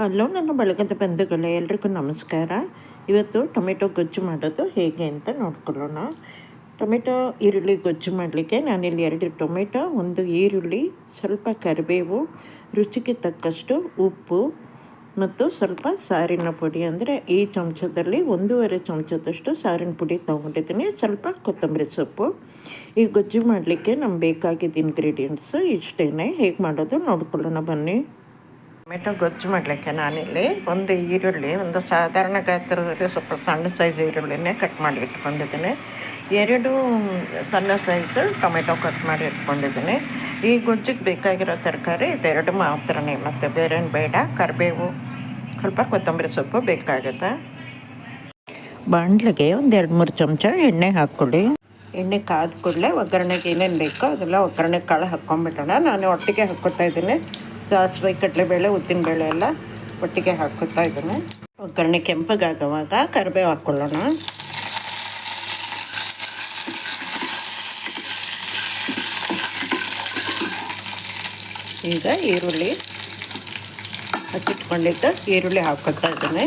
Hello ನನ್ನ ಬಳಗದ ಬಂಧುಗಳೇ, ಎಲ್ರಿಗೂ ನಮಸ್ಕಾರ. ಇವತ್ತು ಟೊಮೆಟೊ ಗೊಜ್ಜು ಮಾಡೋದು ಹೇಗೆ ಅಂತ ನೋಡ್ಕೊಳ್ಳೋಣ. ಟೊಮೆಟೊ ಈರುಳ್ಳಿ ಗೊಜ್ಜು ಮಾಡಲಿಕ್ಕೆ ನಾನಿಲ್ಲಿ ಎರಡು ಟೊಮೆಟೊ, ಒಂದು ಈರುಳ್ಳಿ, ಸ್ವಲ್ಪ ಕರಿಬೇವು, ರುಚಿಗೆ ತಕ್ಕಷ್ಟು ಉಪ್ಪು ಮತ್ತು ಸ್ವಲ್ಪ ಸಾರಿನ ಪುಡಿ. ಅಂದರೆ ಈ ಚಮಚದಲ್ಲಿ ಒಂದೂವರೆ ಚಮಚದಷ್ಟು ಸಾರಿನ ಪುಡಿ ತೊಗೊಂಡಿದ್ದೀನಿ. ಸ್ವಲ್ಪ ಕೊತ್ತಂಬರಿ ಸೊಪ್ಪು. ಈ ಗೊಜ್ಜು ಮಾಡಲಿಕ್ಕೆ ನಮ್ಗೆ ಬೇಕಾಗಿದ್ದ ಇಂಗ್ರೀಡಿಯೆಂಟ್ಸು ಇಷ್ಟೇ ಹೇಗೆ ಮಾಡೋದು ನೋಡ್ಕೊಳ್ಳೋಣ ಬನ್ನಿ. ಟೊಮೆಟೊ ಗೊಜ್ಜು ಮಾಡಲಿಕ್ಕೆ ನಾನಿಲ್ಲಿ ಒಂದು ಈರುಳ್ಳಿ, ಒಂದು ಸಾಧಾರಣ ಗಾತ್ರದಲ್ಲಿ ಸ್ವಲ್ಪ ಸಣ್ಣ ಸೈಜ್ ಈರುಳ್ಳಿನೇ ಕಟ್ ಮಾಡಿ ಇಟ್ಕೊಂಡಿದ್ದೀನಿ. ಎರಡು ಸಣ್ಣ ಸೈಜ್ ಟೊಮೆಟೊ ಕಟ್ ಮಾಡಿ ಇಟ್ಕೊಂಡಿದ್ದೀನಿ. ಈ ಗೊಜ್ಜಿಗೆ ಬೇಕಾಗಿರೋ ತರಕಾರಿ ಇದೆರಡು ಮಾತ್ರನೇ, ಮತ್ತು ಬೇರೇನು ಬೇಡ. ಕರಿಬೇವು, ಸ್ವಲ್ಪ ಕೊತ್ತಂಬರಿ ಸೊಪ್ಪು ಬೇಕಾಗುತ್ತೆ. ಬಾಣಲೆಗೆ ಒಂದು ಎರಡು ಮೂರು ಚಮಚ ಎಣ್ಣೆ ಹಾಕ್ಕೊಳ್ಳಿ. ಎಣ್ಣೆ ಕಾದ ಕೂಡಲೇ ಒಗ್ಗರಣೆಗೆ ಏನೇನು ಬೇಕೋ ಅದೆಲ್ಲ ಒಗ್ಗರಣೆ ಕಾಳು ಹಾಕ್ಕೊಂಬಿಡೋಣ ನಾನು ಒಟ್ಟಿಗೆ ಹಾಕ್ಕೊತಾ ಇದ್ದೀನಿ. ಸಾಸಿವೆ, ಕಡಲೆಬೇಳೆ, ಉದ್ದಿನಬೇಳೆ ಎಲ್ಲ ಒಟ್ಟಿಗೆ ಹಾಕುತ್ತಾ ಇದ್ದೇನೆ. ಒಗ್ಗರಣೆ ಕೆಂಪಗಾಗುವಾಗ ಕರಿಬೇವು ಹಾಕ್ಕೊಳ್ಳೋಣ ಈಗ ಈರುಳ್ಳಿ ಹಚ್ಚಿಟ್ಕೊಂಡಿದ್ದ ಈರುಳ್ಳಿ ಹಾಕುತ್ತಾ ಇದ್ದೀನಿ.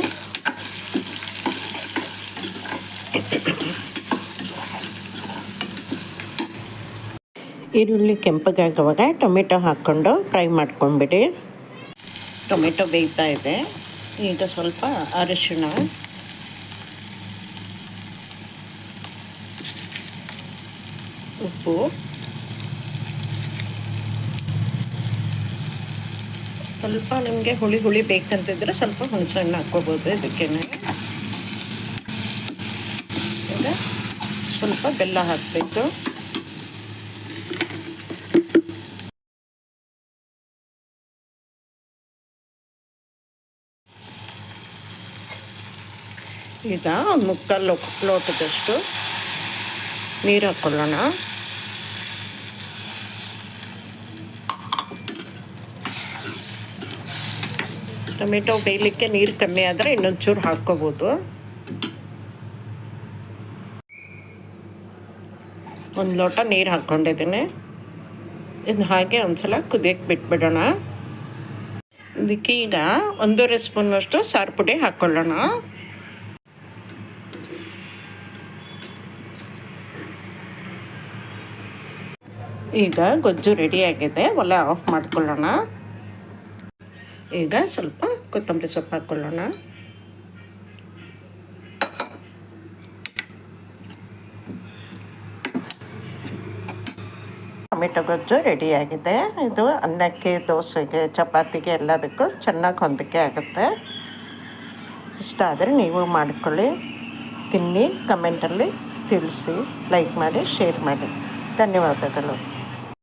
ಈರುಳ್ಳಿ ಕೆಂಪಗಾಗುವಾಗ ಟೊಮೆಟೊ ಹಾಕ್ಕೊಂಡು ಫ್ರೈ ಮಾಡ್ಕೊಂಬಿಡಿ. ಟೊಮೆಟೊ ಬೇಯ್ತಾ ಇದೆ. ಈಗ ಸ್ವಲ್ಪ ಅರಿಶಿಣ. ಉಪ್ಪು. ಸ್ವಲ್ಪ ನಿಮಗೆ ಹುಳಿ ಹುಳಿ ಬೇಕಂತಿದ್ರೆ ಸ್ವಲ್ಪ ಹುಣಸೆಹಣ್ಣು ಹಾಕ್ಕೋಬೋದು ಇದಕ್ಕೆ ಈಗ ಸ್ವಲ್ಪ ಬೆಲ್ಲ ಹಾಕಬೇಕು ಈಗ ಒಂದು ಮುಕ್ಕಾಲು ಲೋಟದಷ್ಟು ನೀರು ಹಾಕ್ಕೊಳ್ಳೋಣ ಟೊಮೆಟೊ ಬೇಯಲಿಕ್ಕೆ ನೀರು ಕಮ್ಮಿ ಆದರೆ ಇನ್ನೊಂದು ಚೂರು ಹಾಕ್ಕೋಬೋದು. ಒಂದು ಲೋಟ ನೀರು ಹಾಕ್ಕೊಂಡಿದ್ದೀನಿ. ಇದು ಹಾಗೆ ಒಂದು ಸಲ ಕುದಿಯಕ್ಕೆ ಬಿಟ್ಬಿಡೋಣ. ಇದಕ್ಕೆ ಈಗ ಒಂದೂವರೆ ಸ್ಪೂನಷ್ಟು ಸಾರು ಪುಡಿ ಹಾಕ್ಕೊಳ್ಳೋಣ ಈಗ ಗೊಜ್ಜು ರೆಡಿಯಾಗಿದೆ ಒಲೆ ಆಫ್ ಮಾಡ್ಕೊಳ್ಳೋಣ. ಈಗ ಸ್ವಲ್ಪ ಕೊತ್ತಂಬರಿ ಸೊಪ್ಪು ಹಾಕ್ಕೊಳ್ಳೋಣ ಟೊಮೆಟೊ ಗೊಜ್ಜು ರೆಡಿಯಾಗಿದೆ ಇದು ಅನ್ನಕ್ಕೆ, ದೋಸೆಗೆ, ಚಪಾತಿಗೆ ಎಲ್ಲದಕ್ಕೂ ಚೆನ್ನಾಗಿ ಹೊಂದಿಕೆ ಆಗುತ್ತೆ. ಇಷ್ಟ ಆದರೆ ನೀವು ಮಾಡಿಕೊಳ್ಳಿ. ತಿನ್ನಿ ಕಮೆಂಟಲ್ಲಿ ತಿಳಿಸಿ ಲೈಕ್ ಮಾಡಿ ಶೇರ್ ಮಾಡಿ. ಧನ್ಯವಾದಗಳು.